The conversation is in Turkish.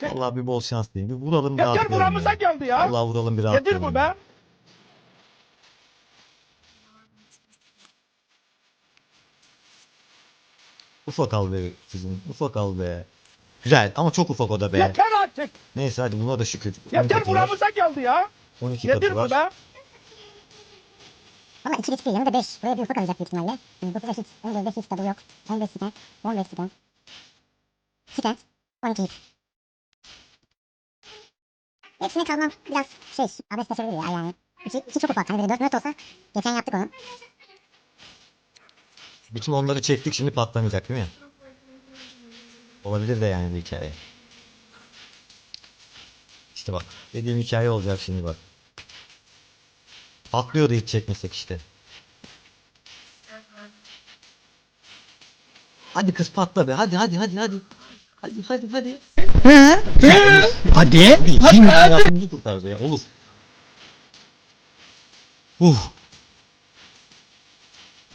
çek. Allah bir bol şans diyeyim. Bir vuralım Yeter rahatlayalım buramıza ya. geldi ya. Allah vuralım bir Nedir bu be? Ufak al be sizin. Ufak al be. Güzel ama çok ufak o da be. Yeter artık. Neyse hadi buna da şükür. 12 Yeter buramıza geldi ya. 12 Nedir katı bu var. be? Valla 2 geçti yanında 5. Buraya bir ufak alacak büyük ihtimalle. Yani 9 eşit. 15 hiç tabu yok. 15 siten. 15 siten. Siten. 12 hit. Hepsine kalmam biraz şey abesleşebilir ya yani. 2, 2 çok ufak. Hani biri 4 nöt olsa geçen yaptık onu. Bütün onları çektik şimdi patlamayacak değil mi? Olabilir de yani bir hikaye. İşte bak dediğim hikaye olacak şimdi bak. Patlıyordu hiç çekmesek işte. Hadi kız patla be hadi hadi hadi hadi. Hadi hadi hadi. Hadi. Şimdi hayatımızı kurtardı ya olur. Uh